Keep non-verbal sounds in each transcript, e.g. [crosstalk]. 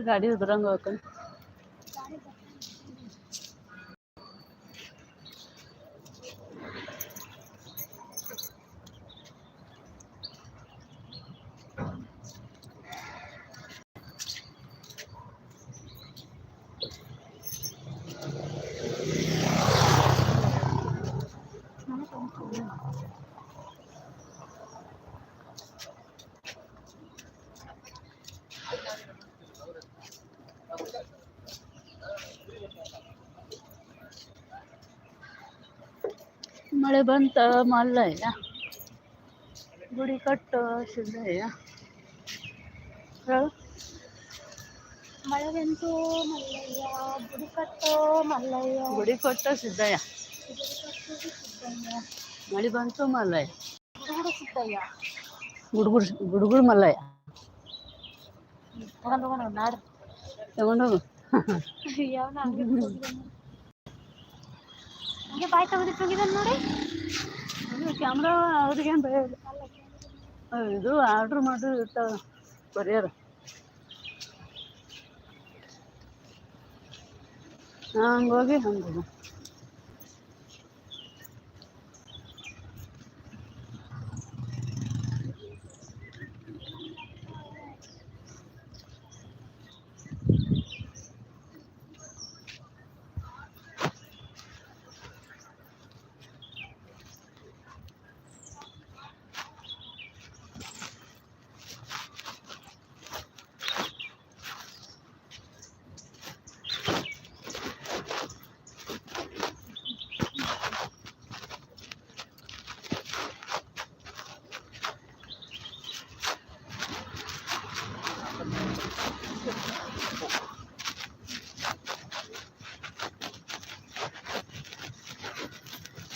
ನೋಡಿ ಗಾಡಿ ಮಳೆ ಬಂತ ಮಲ್ಲಯ್ಯ. ಗುಡಿ ಕಟ್ಟ ಸಿದ್ದಯ್ಯ. ಮಳೆ ಬಂತು ಮಲ್ಲಯ್ಯ. ಗುಡಿ ಕಟ್ಟೋ ಮಲ್ಲಯ್ಯ. ಗುಡಿ ಕಟ್ಟ ಸಿದ್ದಯ್ಯ. ಮಳೆ ಬಂತು ಮಲ್ಲಯ್ಯ. ಗುಡುಗುಡು ಸಿದ್ದಯ್ಯ. ಗುಡುಗುಡು ಗುಡುಗುಡು ಮಲ್ಲಯ್ಯ. ತಗೊಂಡು ನಾಡ್. ತಗೊಂಡು ಯಾವನ ಹಂಗೆ ಬಾಯಿ ತೆಗೆದಿಟ್ಟು ಹೋಗಿದ್ದಾನೆ ನೋಡಿ. ಕ್ಯಾಮ್ರಾ ಅವ್ರಿಗೆ ಭಯ ಇಲ್ಲ ಇದು ಆರ್ಡ್ರ್ ಮಾಡಿ ಇರ್ತಾವ ಕೊರಿಯರ್ ಹಂಗೋಗಿ ಹಂಗೆ.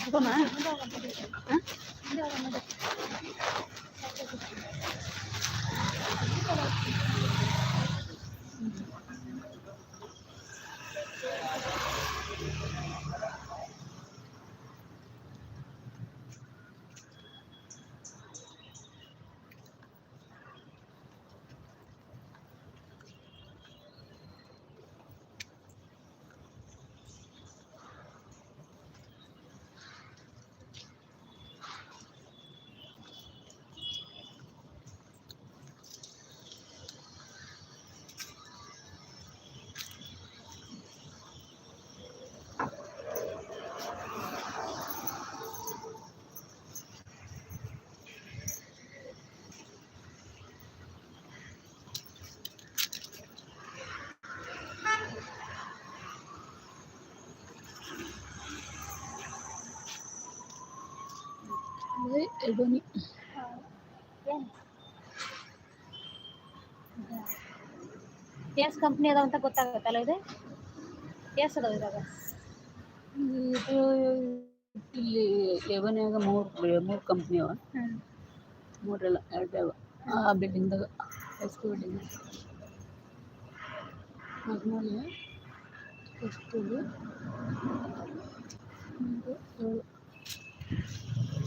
ಹೋಗೋಣ ಹಾಂ ಅದೇ ಎಲ್ಬೋನಿ ಎಸ್ ಕಂಪ್ನಿ ಅದಾವ ಅಂತ ಗೊತ್ತಾಗತ್ತಲ್ಲ ಇದು? ಎಸ್ ಅದಾವ ಇದಾಗ ಇದು ಇಲ್ಲಿ ಎವನ್ಯಾಗ ಮೂರು ಮೂರು ಕಂಪ್ನಿ ಅವ. ಮೂರಲ್ಲ ಎರಡು ಅವ. ಆ ಬಿಲ್ಡಿಂಗ್ದಾಗ ಎಸ್ ಪಿ ಬಿಲ್ಡಿಂಗ್ ಆದ್ಮೇಲೆ ಎಷ್ಟು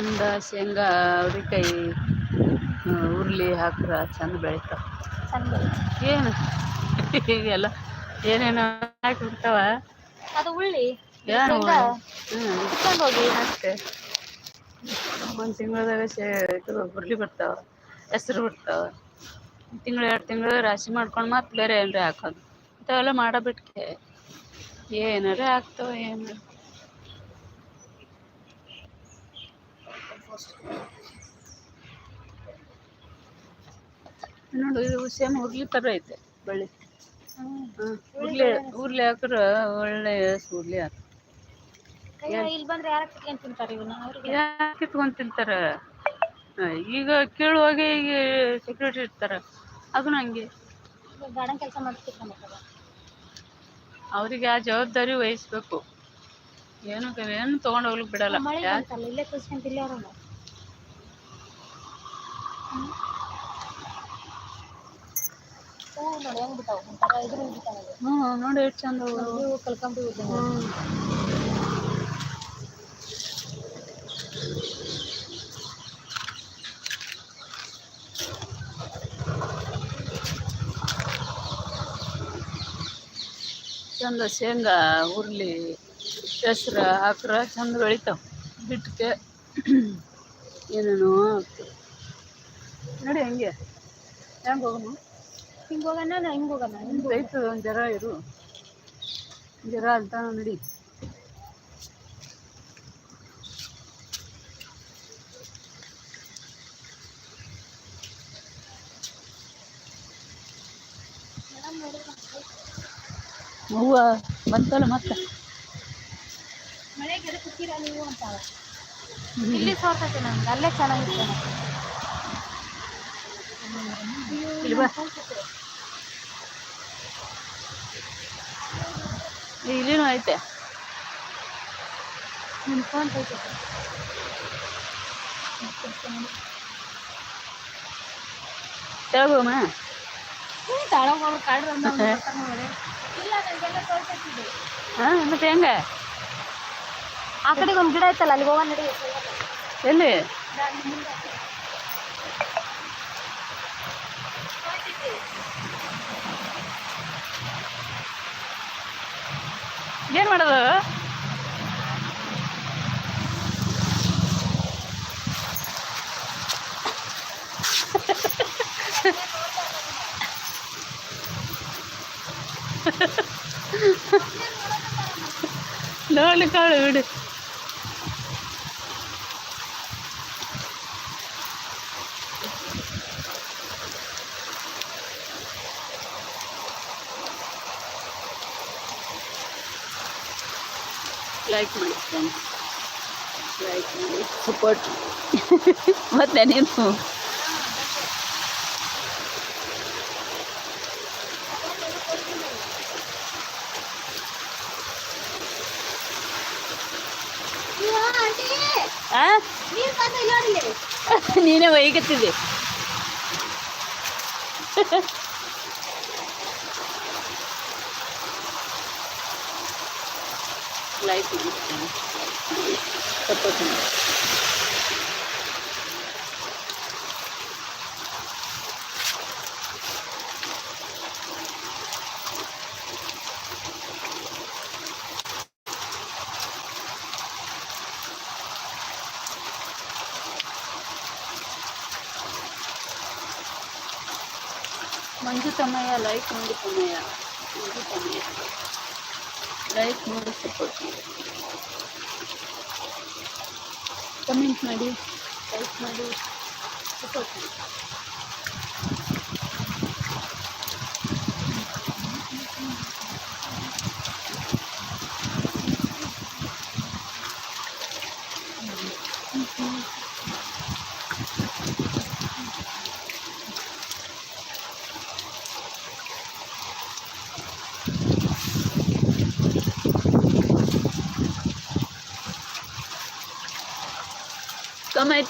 ಚಂದ ಶೇಂಗಾ ಅವ್ರಿಕಾಯಿ ಉರ್ಳಿ ಹಾಕ್ರ ಚಂದ ಬೆಳಿತಾವ. ಏನು? ಈಗೆಲ್ಲ ಏನೇನೋ ಹಾಕಿಬಿಡ್ತಾವ ಅದು ಉಳ್ಳಿ ಏನು ಹ್ಞೂ ಹೋಗಿ ಅಷ್ಟೇ ಒಂದು ತಿಂಗಳದಾಗ ಶೇ ಇದು ಹುರ್ಲಿ ಬರ್ತಾವ ಹೆಸರು ಬರ್ತಾವ ತಿಂಗಳು ಎರಡು ತಿಂಗಳು ರಾಶಿ ಮಾಡ್ಕೊಂಡು ಮತ್ತೆ ಬೇರೆ ಏನಾರ ಹಾಕೋದು. ಇಂಥವೆಲ್ಲ ಮಾಡೋ ಬಿಟ್ಕೆ ಏನಾರ ಆಗ್ತಾವ ಏನಾರ. ನೋಡು ಇದು ಸೇಮ್ ಹುರ್ಲಿ ಥರ ಐತೆ ಬಳ್ಳಿ. ಉರ್ಲಿ ಹಾಕ್ರೆ ಒಳ್ಳೆ ಹಾಕಿ ಕಿತ್ಕೊಂಡ್ ತಿಂತಾರೆ? ಈಗ ಕೇಳುವಾಗೆ ಈಗ ಸೆಕ್ಯೂರಿಟಿ ಇರ್ತಾರ. ಅದನ್ನ ಹಂಗೆ. ಗಾರ್ಡನ್ ಕೆಲಸ ಅವ್ರಿಗೆ ಆ ಜವಾಬ್ದಾರಿ ವಹಿಸ್ಬೇಕು. ಏನು ಏನು ತೊಗೊಂಡು ಹೋಗ್ಲಿಕ್ಕೆ ಬಿಡಲ್ಲ ಮಳೆ ಯಾ- ಬಂತಲ್ಲ ಇಲ್ಲೇ ಕುಸ್ಕೊಂತ ಇಲ್ಲೇ ಅವ್ರಲ್ಲ ಹೂವು ನೋಡಿ ಹೆಂಗ್ ಬಿಟ್ಟಾವ ಒಂಥರ ಇದ್ರ ಬಿಟ್ಟಾವ ಹ್ಞೂ ನೋಡಿ ಎಷ್ಟು ಚಂದ. ಹೂವು ಕಲ್ಕೊಂಬಿ ಬಿದ್ದಾವ ಚಂದ ಶೇಂಗಾ ಹುರ್ಲಿ ಹೆಸ್ರು ಹಾಕ್ರ, ಚಂದ ಬೆಳಿತಾವ. ಬಿಟ್ಟಕ್ಕೆ [clears throat] ಏನೇನೋ ನೋಡಿ ಹೆಂಗೆ. ಹೆಂಗೆ ಹೋಗೋಣ ಹಿಂಗ್ ಹೋಗೋಣ ನಾ ಹಿಂಗೆ ಹೋಗೋಣ ನಿಮ್ದು ಐತು ಒಂದು ಜರ ಇರು. ಜರ ಅಂತ ನೋಡಿ. ಹೂವ ಬಂತಲ್ಲ ಮತ್ತೆ? ಮಳೆಗೆ ಎದಕ್ಕೆ ಕೂತೀರಾ ನೀವು ಅಂತ. ಇಲ್ಲಿ ಸೋರ್ತೈತೆ ನಂಗೆ ಅಲ್ಲೇ ಚೆನ್ನಾಗಿತ್ತು ಇಲ್ಲಿ ಬಾ ಏ, ಇಲ್ಲಿನೂ ಐತೆ ನಿಂತ್ಕೊಂತೈತೆ ತೆಳಗೋಮ ತಳಗ ಅವ್ರು ಕಾಡ್ರು ಅಂದ ಅವ್ನು ಬರ್ತಾನೆ ನೋಡಿ. ಇಲ್ಲ ನನಗೆಲ್ಲ ತೋರ್ಸೈತಿದೆ ಹಾಂ ಮತ್ತೆ ಹೆಂಗೆ ಆ ಕಡೆಗೆ ಒಂದು ಗಿಡ ಐತಲ್ಲ ಅಲ್ಲಿ ಹೋಗೋಣ ನಡಿ ಎಲ್ಲಿ ಏನು ಮಾಡೋದು? ನೋಡ್ಲಿಕ್ಕೆ ಬಿಡು. ಲೈಕ್ ಮಾಡಿ ಫ್ರೆಂಡ್ಸ್ ಲೈಕ್ ಮಾಡಿ ಸಪೋರ್ಟ್ ಮತ್ತೆ ನೀನು? [laughs] ಒಯ್ಗತ್ತಿದ್ದೆ [laughs] ಲೈಕ್ ಮಾಡಿ ಸಪೋರ್ಟ್ ಮಾಡಿ ಮಂಜು ತಮ್ಮಯ್ಯ ಲೈಕ್ ಮಾಡಿ ತಮ್ಮಯ್ಯ ಮಂಜು ತಮ್ಮಯ್ಯ ಲೈಕ್ ಮಾಡಿ ಸಪೋರ್ಟ್ ಮಾಡಿ. ಕಮೆಂಟ್ ಮಾಡಿ ಲೈಕ್ ಮಾಡಿ ಸಪೋರ್ಟ್ ಮಾಡಿ.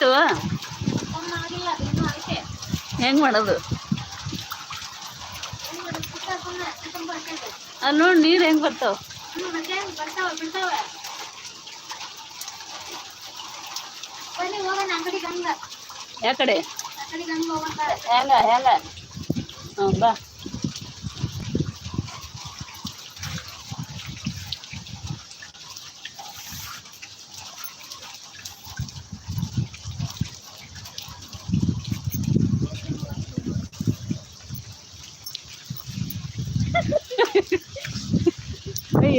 ಆಯ್ತು ಹೆಂಗೆ ಮಾಡೋದು. ಅಲ್ಲಿ ನೋಡಿ ನೀರು ಹೆಂಗೆ ಬರ್ತಾವ? ಯಾಕಡೆ? ಹಂಗ ಹಂಗ ಹೋಗೋಣ ಹೆಂಗ ಹೆಂಗ ಹ್ಮ್ ಬಾ.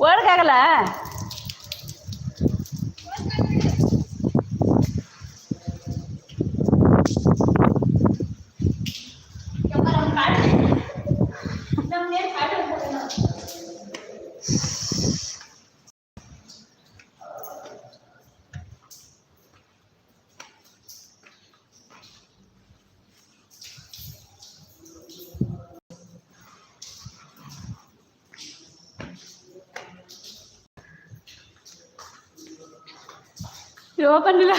我儿，看看来。ಇದು ಓಪನ್ ಇಲ್ಲ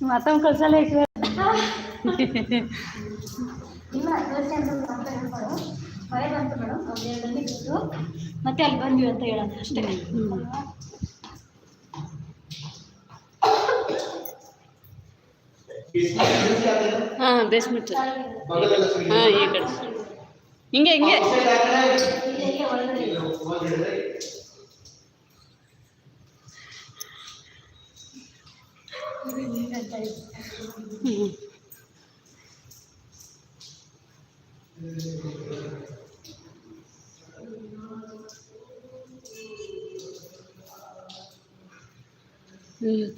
ಮತ್ತೊಂದು ಕಳ್ಸಲ್ಲ ಇಟ್ರೆ ಮತ್ತೆ ಅಲ್ಲಿ ಬಂದ್ವಿ ಅಂತ ಹೇಳೋದು ಅಷ್ಟೇ. ஆ பேஸ்மெண்ட் ஆ ஏ கடை இங்கே இங்கே.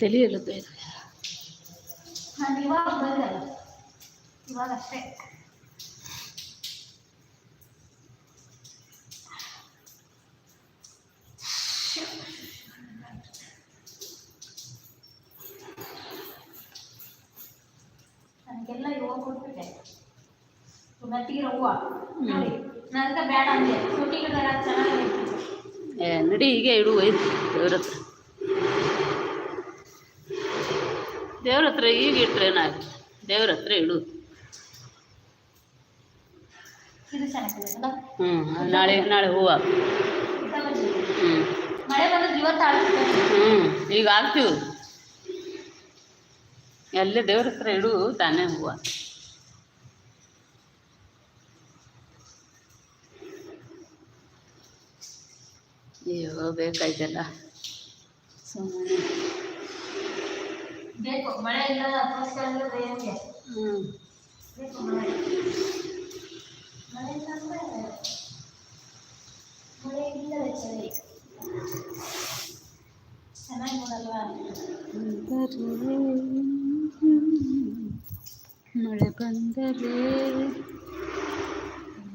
தெரியல பேர் ಇವಾಗ ಅಷ್ಟೇ. ನನಗೆಲ್ಲ ಹೂವು ಕೊಟ್ಬಿಟ್ಟೆ. ಮತ್ತಿಗಿರೋ ಹೂವ ನೋಡಿ ನಂತ ಬೇಡ ಅಂದೆ. ಸುಟ್ಟಿಗೆ ಬರ ಚೆನ್ನಾಗಿ ಏ ನಡಿ ಹೀಗೆ ಇಡು ಒಯ್ದು ದೇವ್ರ ಹತ್ರ. ದೇವ್ರ ಹತ್ರ ಈಗ ಇಟ್ರೆ ನಾ ದೇವ್ರ ಹತ್ರ ಇಡು. ಹ್ಞೂ ನಾಳೆ ನಾಳೆ ಹೂವು. ಹ್ಞೂ ಹ್ಞೂ ಈಗ ಆಗ್ತೀವಿ. ಎಲ್ಲ ದೇವ್ರ ಹತ್ರ ಇಡು ತಾನೇ ಹೂವ. ಅಯ್ಯೋ ಬೇಕಾಯ್ತಲ್ಲ. ಸುಮ್ಮನೆ ಮಳೆ ಇಲ್ಲ ಮುಳೆಯಿಂದ ಹಚ್ಚಬೇಕು ಚೆನ್ನಾಗಿ ನೋಡಲ್ವಾ ಮಳೆ ಬಂದರೆ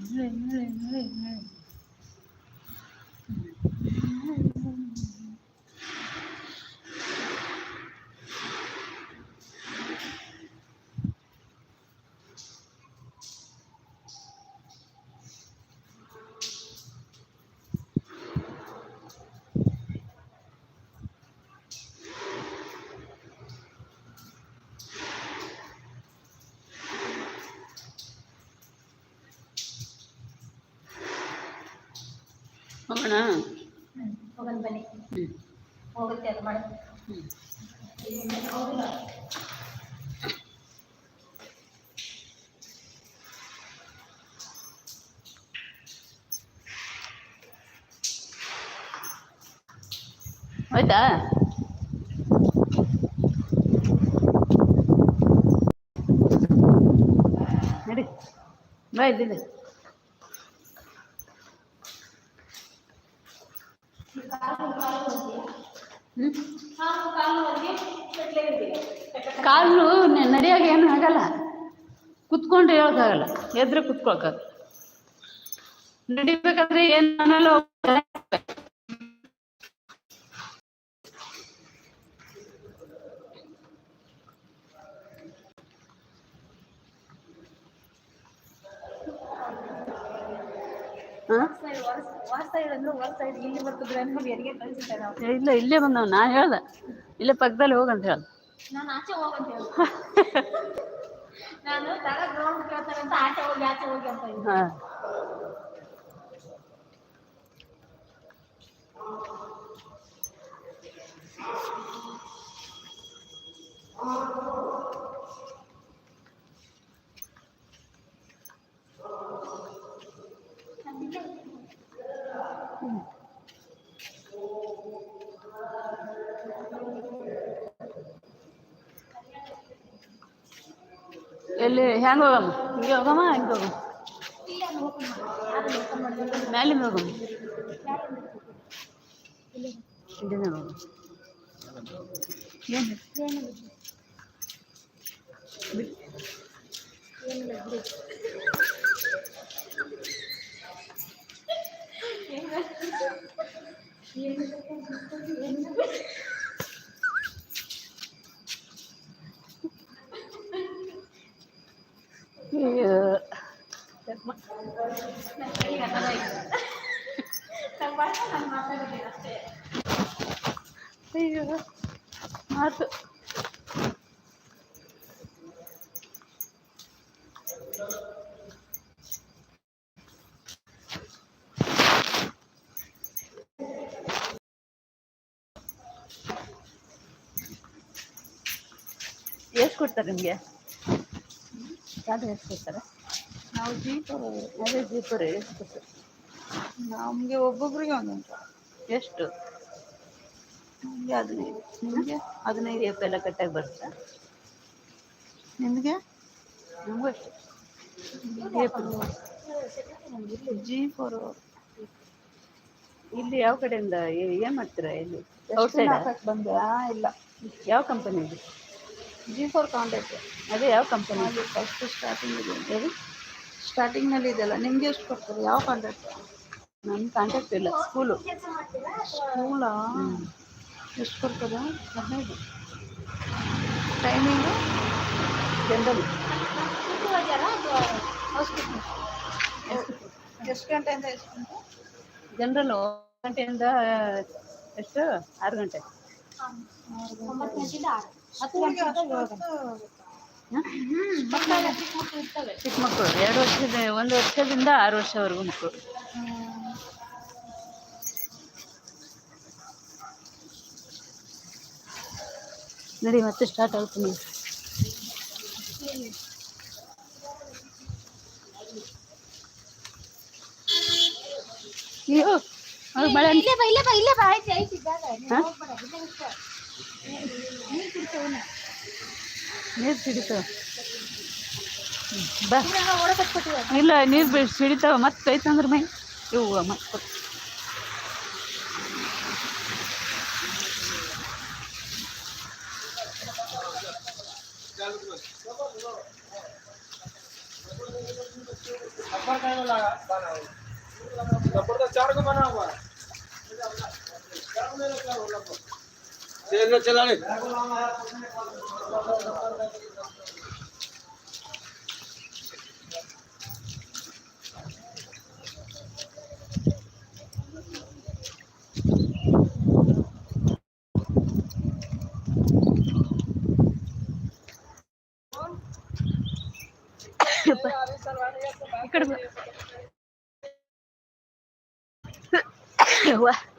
ಮಳೆ ಮಳೆ ಮಳೆ ಮಳೆ ಹೋಗೋಣ ಹೋಗೋಣ ಬನ್ನಿ. ಹೋಗುತ್ತೆ ಅದು ಮಾಡಿ. ಆಯ್ತಾ? ನಡಿ. ಬಾಯ್ ಇದ್ದಿದ್ದೆ ಕೂತ್ಕೊಂಡು ಹೇಳೋಕ್ಕಾಗಲ್ಲ ಎದ್ರೆ ಕೂತ್ಕೊಳಕ್ಕಾಗಲ್ಲ ನಡಿಬೇಕಂದ್ರೆ ಏನ್ ಇಲ್ಲ ಇಲ್ಲೇ ಬಂದವ್ ನಾ ಹೇಳ್ದ ಇಲ್ಲೇ ಪಕ್ಕದಲ್ಲಿ ಹೋಗಂತ ಹೇಳ್ದೆ ನಾನು ತಗ ಗ್ರೌಂಡ್ ಕೇಳ್ತಾರೆ ಅಂತ ಆಚೆ ಹೋಗಿ ಆಚೆ ಹೋಗಿ ಅಂತ ಹಾಂ. ಎಲ್ಲಿ ಹೆಂಗೆ ಹೋಗಮ್ಮ ಹಿಂಗೆ ಹೋಗಮ್ಮ ಹಿಂಗೆ ಹೋಗಮ್ಮ ಇಲ್ಲೇ ಓಪನ್ ಮಾಡಿ ಅದನ್ನ ಓಪನ್ ಮಾಡಿದ್ರೆ ಮ್ಯಾಲಿಂದ ಹೋಗಮ್ಮ ಇಲ್ಲಿಂದ ಹೋಗಮ್ಮ ಏನು ಅಯ್ಯೋ ಮಾತು ಎಷ್ಟು ಕೊಡ್ತಾರೆ ನಿಮಗೆ ಚಾರ್ಜ್ ಎಷ್ಟು ಕೊಡ್ತಾರೆ ನಾವು ಜೀಪರು ಅದೇ ಜೀಪರು ಎಷ್ಟು ನಮಗೆ ಒಬ್ಬೊಬ್ರಿಗೆ ಒಂದೊಂದು. ಎಷ್ಟು? ನಮಗೆ ಹದಿನೈದು. ನಿಮಗೆ? ಹದಿನೈದು ಎಫ್ ಎಲ್ಲ ಕಟ್ಟಾಗಿ ಬರುತ್ತೆ? ನಿಮಗೆ? ನಮಗೂ ಅಷ್ಟೇ. ಜಿ ಫೋರ್ ಇಲ್ಲಿ ಯಾವ ಕಡೆಯಿಂದ? ಏನ್ ಮಾಡ್ತೀರಾ ಇಲ್ಲಿ ಔಟ್ಸೈಡ್ ಬಂದೆ. ಇಲ್ಲ. ಯಾವ ಕಂಪನಿ ಇದು? ಜಿ ಫೋರ್ ಕಾಂಟ್ಯಾಕ್ಟ್ ಅದೇ ಯಾವ ಕಂಪನಿ ಫಸ್ಟ್ ಸ್ಟಾರ್ಟಿಂಗ್ ಇದೆ. ಹೇಳಿ. ಸ್ಟಾರ್ಟಿಂಗ್ನಲ್ಲಿ ಇದೆಯಲ್ಲ ನಿಮ್ಗೆ ಎಷ್ಟು ಕೊಡ್ತಾರೆ ಯಾವ ಕಾಂಟ್ಯಾಕ್ಟ್ ನನ್ನ ಕಾಂಟ್ಯಾಕ್ಟ್ ಇಲ್ಲ ಸ್ಕೂಲು ಸ್ಕೂಲಾ ಎಷ್ಟು ಕೊಡ್ತದೆ ಹದಿನೈದು ಟೈಮಿಂಗು ಜನರಲ್ ಎಷ್ಟು ಗಂಟೆಯಿಂದ ಎಷ್ಟು ಗಂಟೆ ಜನರಲ್ ಗಂಟೆಯಿಂದ ಎಷ್ಟು ಆರು ಗಂಟೆ ಒಂಬತ್ತು ಗಂಟೆಯಿಂದ ಆರು ಹತ್ತು ಗಂಟೆ ಚಿಕ್ಕ ಮಕ್ಕಳು ಎರಡು ವರ್ಷದ ಒಂದು ವರ್ಷದಿಂದ ಆರು ವರ್ಷವರೆಗೂ ಮಕ್ಕಳು ನಡಿ ಮತ್ತೆ ಸ್ಟಾರ್ಟ್ ಆಗ್ತೀನಿ ಅಯ್ಯೋ ಅದು ಮಳೆ ಇಲ್ಲೇ ಬಾ ಇಲ್ಲೇ ಬಾ ಇಲ್ಲೇ ಬಾ. ಆಯ್ತು ಆಯ್ತು ಜಾಗ ಹಾ? ಹೋಗ್ಬೇಡ ಇಲ್ಲೇ ನಿಂತ್ಕೊ. ನೀರ್ ಕುಡ್ಸೋಣ ನೀರು ಸಿಡಿತಾವ ಬಾ ಓಡಕತ್ಬಿಟ್ಟಿವೆ ಇಲ್ಲ ನೀರು ಬಿ ಸಿಡಿತಾವ ಮತ್ತೆ ಐತಂದ್ರೆ ಮೈ ಇವು ಮತ್ತೆ चला ले चलाने चला